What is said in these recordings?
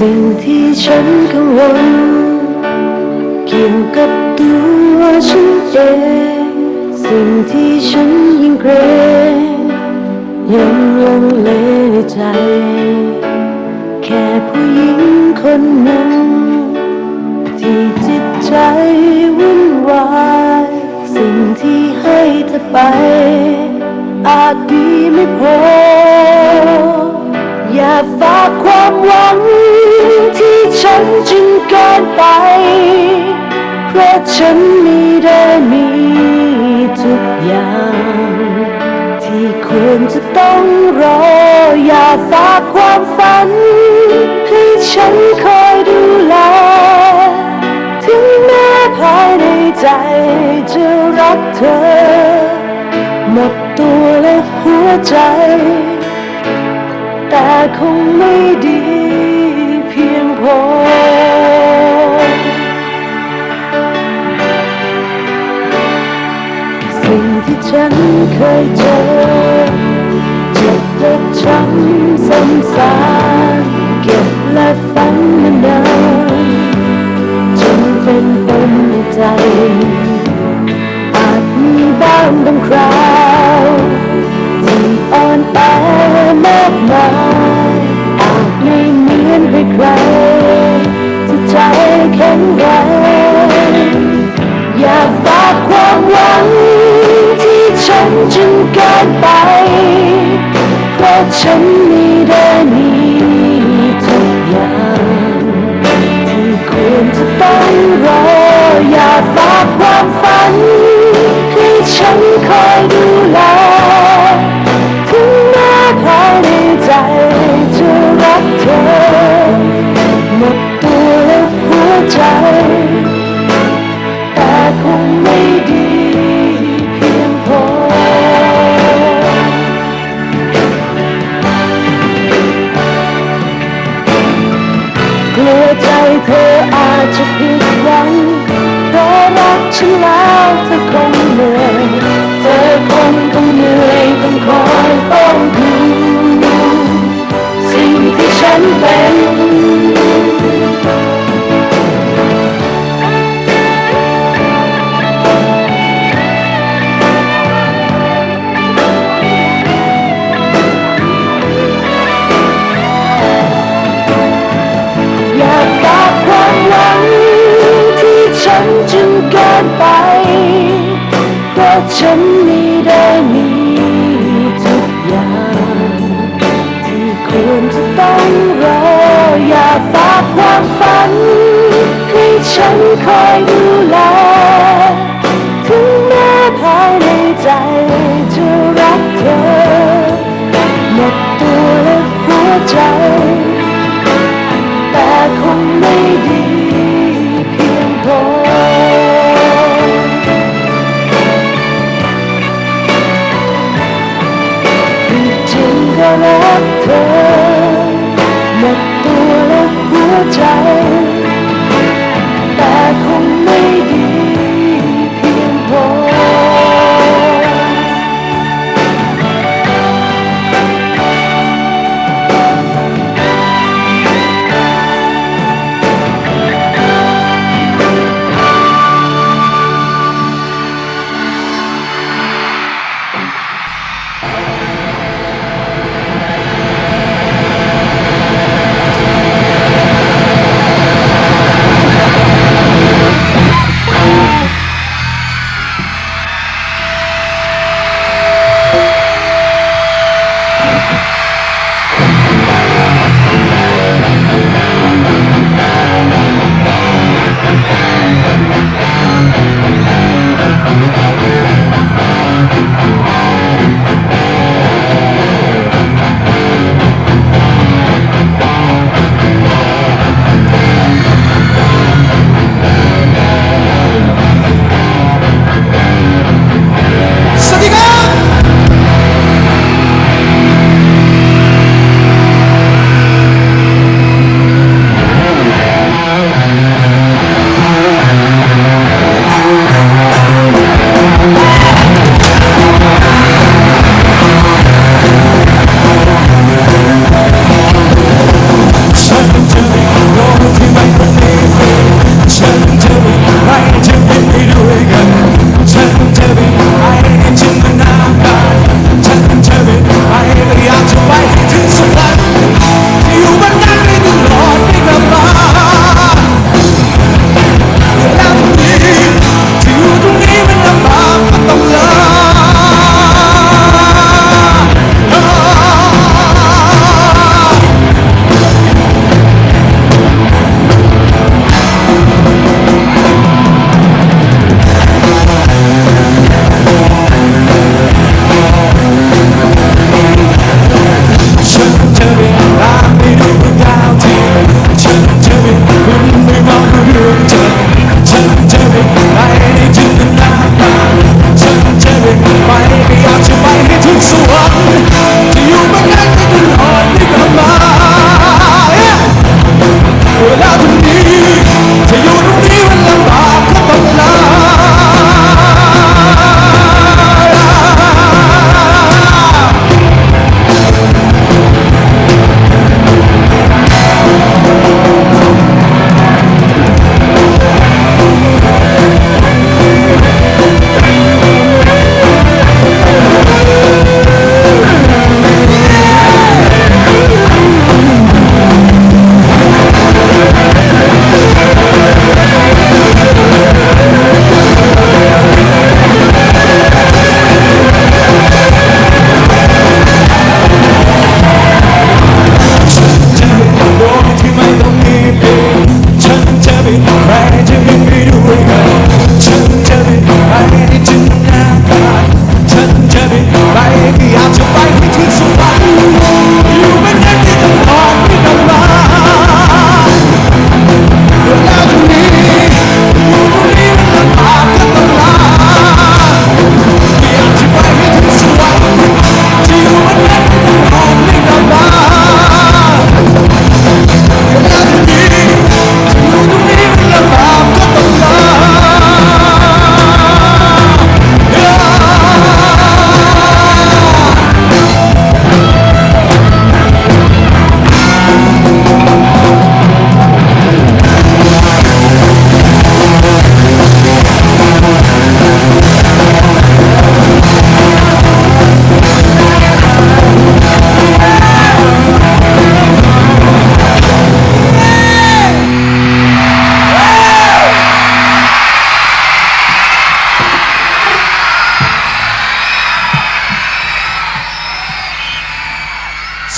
สิ่งที่ฉันกังวลเกี่ยวกับตัวฉันเองสิ่งที่ฉันยิ่งเกรงยังลังเลในใจ แค่ผู้หญิงคนหนึ่ง ที่จิตใจวุ่นวายสิ่งที่ให้เธอไป อาจดีไม่พอ อย่าฝากความหวัง ที่ฉันจึงเกินไป เพราะฉันมีได้มีทุกอย่าง ที่ควรจะต้องรอ อย่าฝากความฝัน ให้ฉันคอยดูแล ถึงแม้ภายในใจจะรักเธอ หมดตัวและหัวใจ แต่คงไม่ดี ที่ฉันเคยเจอเจ็บและช้ำซ้ำซากเก็บและฝังมานานจนเป็นปมในใจ อาจมีบ้างบางคราวที่อ่อนแอมากมายอาจไม่เหมือนใครที่ใจแข็งแรง ฉันเกินไป เพราะฉันมีได้มีทุกอย่างที่ควรจะต้องรอ อย่าฝากความฝัน ให้ฉันคอยดู จะผิดหวังเพราะรักฉันแล้วเธอคง ฉันมีได้มีทุกอย่าง ที่ควรจะต้องรอ อย่าฝากความฝัน ให้ฉันคอยดู ใจ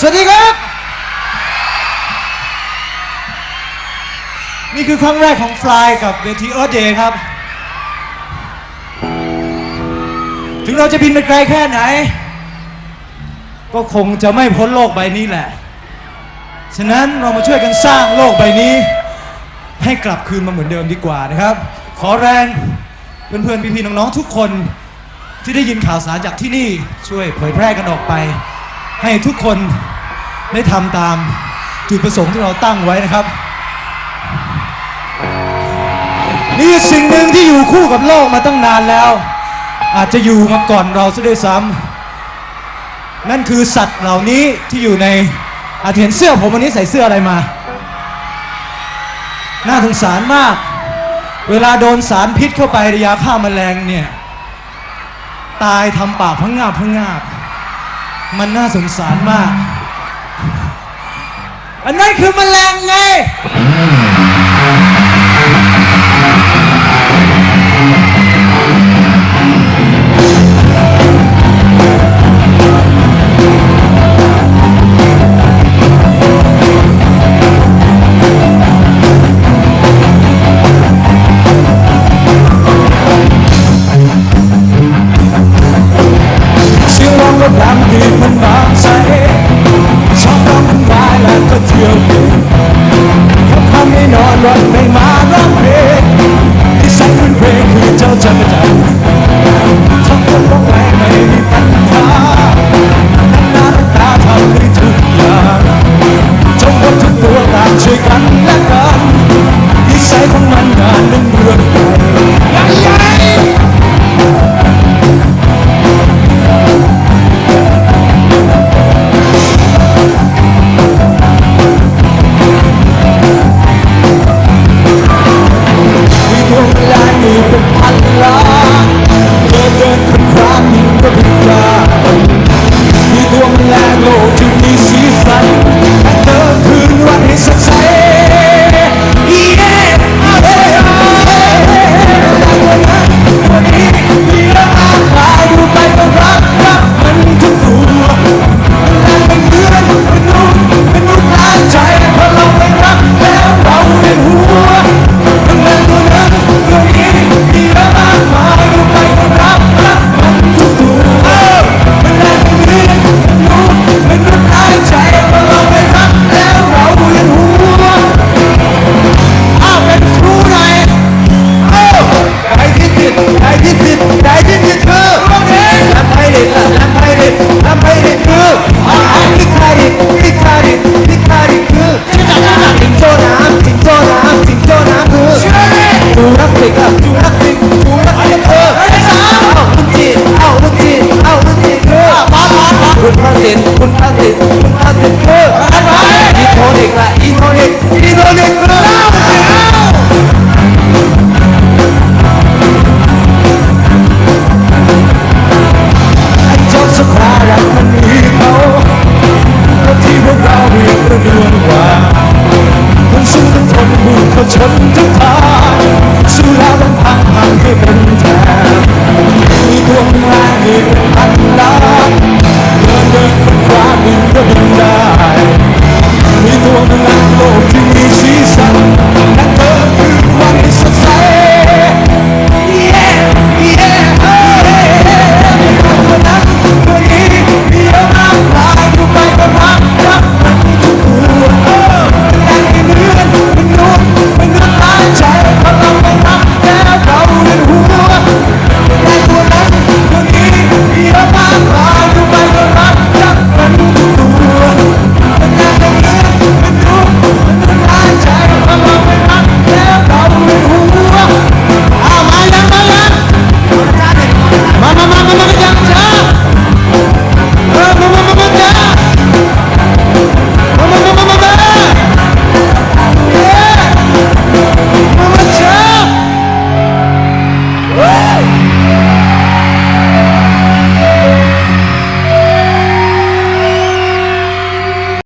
สวัสดีครับ นี่คือครั้งแรกของ Fly กับเวที Earth Day ครับ ถึงเราจะบินไปไกลแค่ไหน ก็คงจะไม่พ้นโลกใบนี้แหละ ฉะนั้นเรามาช่วยกันสร้างโลกใบนี้ ให้กลับคืนมาเหมือนเดิมดีกว่านะครับ ขอแรงเพื่อนๆพี่ๆน้องๆทุกคนที่ได้ยินข่าวสารจากที่นี่ช่วยเผยแพร่กันออกไป ให้ทุกคนได้ทำตามจุดประสงค์ที่เราตั้งไว้นะครับ นี่สิ่งหนึ่งที่อยู่คู่กับโลกมาตั้งนานแล้ว อาจจะอยู่มาก่อนเราซะด้วยซ้ำนั่นคือสัตว์เหล่านี้ที่อยู่ในอาจเห็นเสื้อผมวันนี้ใส่เสื้ออะไรมา น่าสงสารมาก เวลาโดนสารพิษเข้าไปยาฆ่าแมลงเนี่ย ตายทำปากพังงาบพังงาบ มันน่าสงสารมาก อันนั้นคือแมลงไง รถไม่มา ต้องทนมีก็ชนทุกทางสู้แล้วต้องพังพังให้เป็นแถบมีดวงแรงอีกเป็นพันล้านเดินเดินคนคว้าดินก็ดินได้ มีดวงแรงโลกที่มีสีสันนั่นเธอคือวันที่